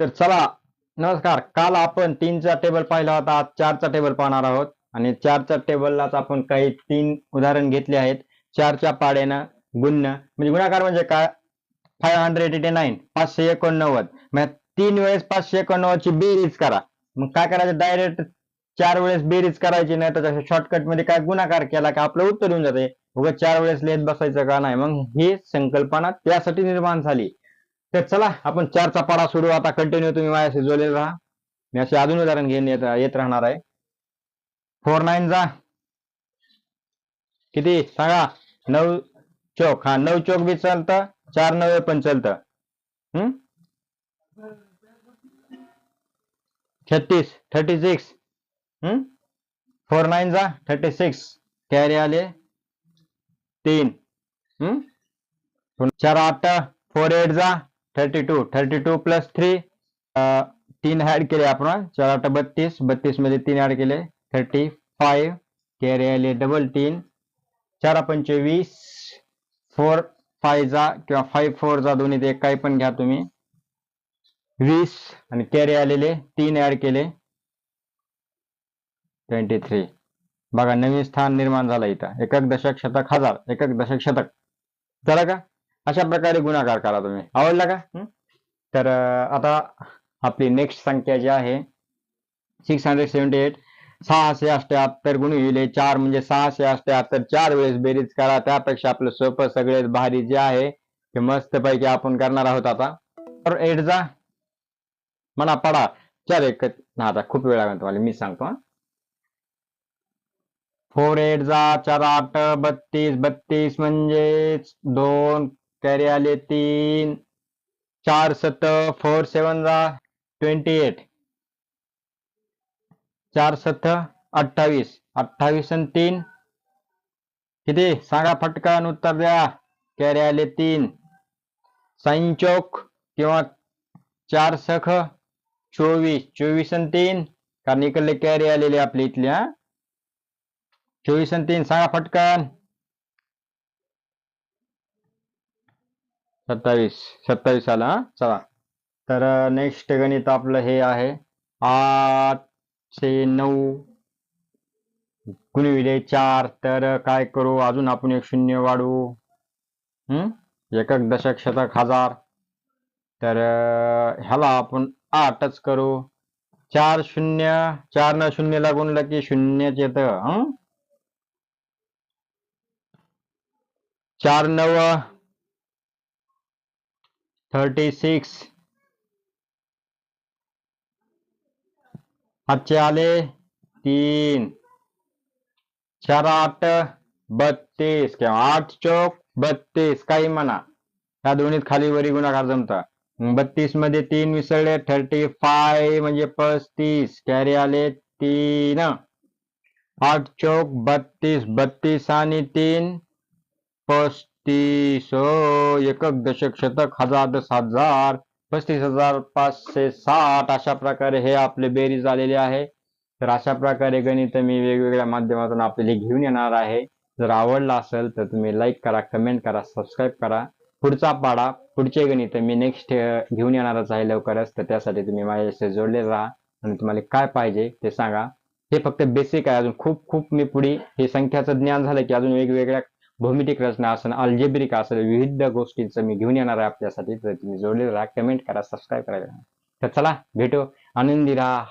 तर चला नमस्कार. काल आपण तीनचा टेबल पाहिला होता. आज चारचा टेबल पाहणार आहोत. आणि चारच्या टेबललाच आपण काही तीन उदाहरण घेतले आहेत. चारच्या पाड्यानं गुण म्हणजे गुणाकार म्हणजे काय? फाईव्ह हंड्रेड एटी नाईन पाचशे एकोणनव्वद. मग तीन वेळेस पाचशे एकोणनव्वदची बेरीज करा. मग काय करायचं? डायरेक्ट चार वेळेस बेरीज करायची नाही तर शॉर्टकटमध्ये काय गुणाकार केला का? आपलं उत्तर येऊन जाते. उगा चार वेळेस लिहित बसायचं का नाही? मग ही संकल्पना त्यासाठी निर्माण झाली. तर चला आपण चारचा पाडा सोडू. आता कंटिन्यू तुम्ही माझ्याशी जोडलेला राहा. मी असे अजून उदाहरण घेऊन येत येत राहणार आहे. फोर नाईन जा. किती? सांगा. नऊ चौक. हा नऊ चौक बी चालतं चार नवे पण चालतं. हम्म? छत्तीस thirty six hmm? Four nine जा थर्टी सिक्स कॅरी आले. तीन. हम्म? चार आठ फोर एट जा. Thirty two thirty two plus three तीन ऍड केले आपण. चार आठ बत्तीस. बत्तीसमध्ये तीन ऍड केले. थर्टी फाईव्ह कॅरी आले डबल तीन. चार पंचवीस फोर फाय जा किंवा फाईव्ह फोर जा दोन्ही ते काही पण घ्या तुम्ही. वीस आणि कॅरी आलेले तीन ऍड केले. ट्वेंटी थ्री बघा नवीन स्थान निर्माण झालं इथं. एकक दशक शतक हजार. एकक दशक शतक. चला का? अशा प्रकारे गुणाकार करा तुम्ही. आवडला का? तर आता आपली नेक्स्ट संख्या जी आहे सिक्स हंड्रेड सेव्हन्टी एट सहाशे अठ्याहत्तर गुणिले चार म्हणजे सहाशे अठ्याहत्तर. चार वेळेस बेरीज करा. त्यापेक्षा आपलं सोपं सगळ्यात भारी जे आहे ते मस्त पैकी आपण करणार आहोत आता. तर एट जा. म्हणा पडा. चार एक. ना आता खूप वेळ लागेल तुम्हाला. मी सांगतो फोर एट जा. चार आठ बत्तीस. बत्तीस म्हणजे दोन कॅरी आले तीन चार सत फोर सेवन जा ट्वेंटी एट. चार सत अठ्ठावीस. अठ्ठावीस आणि तीन. किती? सांगा फटकन उत्तर द्या. कॅरी आले तीन साईन चौक किंवा चार सख चोवीस. चोवीस आणि तीन. कारण इकडले कॅरी आलेले आपल्या इथले हा. चोवीस आणि तीन. सांगा फटकन. सत्तावीस सत्तावीस आला हा? चला. तर नेक्स्ट गणित आपलं हे आहे. आठशे नऊ गुणविले चार. तर काय करू? अजून आपण एक शून्य वाढवू. हम्म एकक दशक शतक हजार. तर ह्याला आपण आठच करू. चार शून्य चार न शून्यला गुणलं की शून्यच येत. चार नव थर्टी सिक्स. आले. तीन. चार आठ. बत्तीस. किंवा आठ चौक बत्तीस. काही म्हणा. ह्या दोन्हीत खाली वरी गुणाकार जमता. बत्तीसमध्ये तीन मिसळले. थर्टी फाय म्हणजे पस्तीस. कॅरी आले तीन. आठ चौक बत्तीस. बत्तीस आणि तीन. पस्तीस. हो एकक दशक शतक हजार दस हजार पस्तीस हजार पाचशे साठ अशा प्रकारे हे आपले बेरीज आलेले आहे. तर अशा प्रकारे गणित मी वेगवेगळ्या माध्यमातून आपल्याला घेऊन येणार आहे. जर आवडला असेल तर तुम्ही लाईक करा कमेंट करा सबस्क्राईब करा. पुढचा पाडा पुढचे गणित मी नेक्स्ट घेऊन येणारच आहे लवकरच. तर त्यासाठी तुम्ही माझ्याशी जोडले राहा आणि तुम्हाला काय पाहिजे ते सांगा. हे फक्त बेसिक आहे. अजून खूप खूप मी पुढे हे संख्याचं ज्ञान झालं की अजून वेगवेगळ्या भौमितिक रचना असेल अल्जेब्रिक असेल विविध गोष्टींचं मी घेऊन येणार आहे आपल्यासाठी. तर तुम्ही जोडलेला राहा कमेंट करा सबस्क्राईब करा तर चला भेटू. आनंदी राहा.